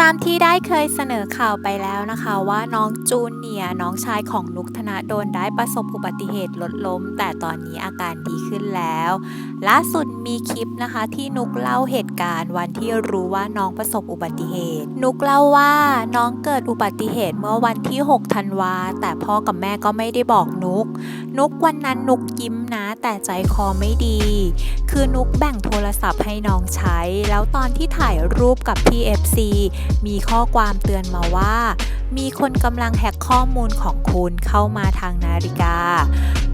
ตามที่ได้เคยเสนอข่าวไปแล้วนะคะว่าน้องจูเนียน้องชายของนุกธนาโดลได้ประสบอุบัติเหตุรถล้ม แต่ตอนนี้อาการดีขึ้นแล้ว ล่าสุดมีคลิปนะคะ ที่นุกเล่าเหตุการณ์วันที่รู้ว่าน้องประสบอุบัติเหตุ นุกเล่าว่าน้องเกิดอุบัติเหตุเมื่อวันที่6ธันวาแต่พ่อกับแม่ก็ไม่ได้บอกนุก นุกวันนั้นนุกยิ้มนะ แต่ใจคอไม่ดี คือนุกแบ่งโทรศัพท์ให้น้องใช้ แล้วตอนที่ถ่ายรูปกับพี่ FC มีข้อความเตือนมาว่ามีคนกำลังแฮกข้อมูลของคุณเข้ามาทางนาฬิกา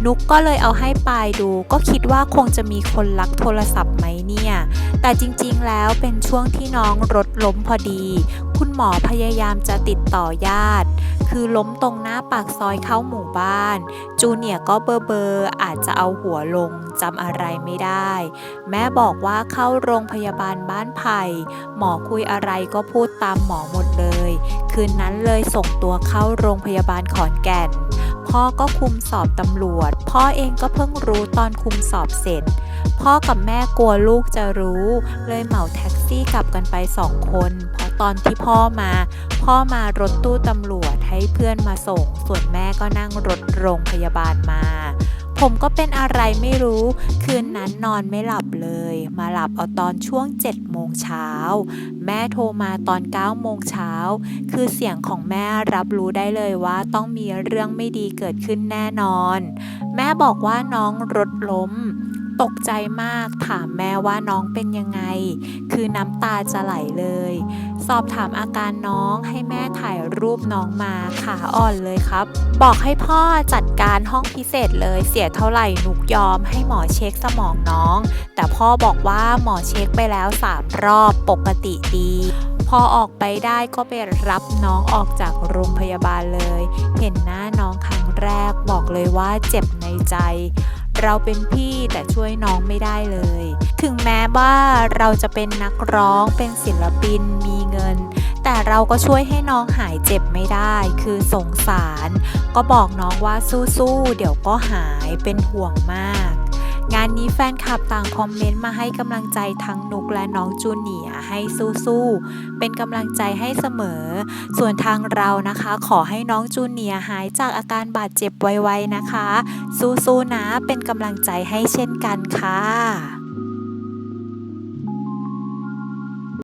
นุกก็เลยเอาให้ปายดู ก็คิดว่าคงจะมีคนลักโทรศัพท์ไหมเนี่ย แต่จริงๆแล้วเป็นช่วงที่น้องรถล้มพอดี คุณหมอพยายามจะติดต่อญาติ คือล้มตรงหน้าปากซอยเข้าหมู่บ้าน จูเนียร์ก็เบอร์เบอร์อาจจะเอาหัวลงจำอะไรไม่ได้ แม่บอกว่าเข้าโรงพยาบาลบ้านไผ่หมอคุยอะไรก็พูดตามหมอหมด เลย คืนนั้นเลยส่งตัวเข้าโรงพยาบาลขอนแก่น พ่อก็คุมสอบตำรวจ พ่อเองก็เพิ่งรู้ตอนคุมสอบเสร็จ พ่อกับแม่กลัวลูกจะรู้ เลยเหมาแท็กซี่กลับกันไปสองคนเพราะตอนที่พ่อมา พ่อมารถตู้ตำรวจให้เพื่อนมาส่ง ส่วนแม่ก็นั่งรถโรงพยาบาลมา ผมก็เป็นอะไรไม่รู้ คืนนั้นนอนไม่หลับเลย มาหลับเอาตอนช่วง7โมงเช้า แม่โทรมาตอน9โมงเช้า คือเสียงของแม่รับรู้ได้เลยว่าต้องมีเรื่องไม่ดีเกิดขึ้นแน่นอน แม่บอกว่าน้องรถล้ม ตกใจมากถามแม่ว่าน้องเป็นยังไง คือน้ำตาจะไหลเลย สอบถามอาการน้องให้แม่ถ่ายรูปน้องมาขาอ่อนเลยครับ บอกให้พ่อจัดการห้องพิเศษเลยเสียเท่าไหร่นุกยอมให้หมอเช็คสมองน้อง แต่พ่อบอกว่าหมอเช็คไปแล้ว3รอบปกติดี พอออกไปได้ก็ไปรับน้องออกจากโรงพยาบาลเลย เห็นหน้าน้องครั้งแรกบอกเลยว่าเจ็บในใจเราเป็นพี่แต่ช่วยน้องไม่ได้เลย ถึงแม้ว่าเราจะเป็นนักร้องเป็นศิลปินมี เงิน แต่เราก็ช่วยให้น้องหายเจ็บไม่ได้ คือสงสาร ก็บอกน้องว่าสู้ๆ เดี๋ยวก็หายเป็นห่วงมาก งานนี้แฟนคลับต่างคอมเมนต์มาให้กำลังใจทั้งนุกและน้องจูเนียให้สู้ๆ เป็นกำลังใจให้เสมอ ส่วนทางเรานะคะ ขอให้น้องจูเนียหายจากอาการบาดเจ็บไวๆนะคะ สู้ๆนะเป็นกำลังใจให้เช่นกันค่ะ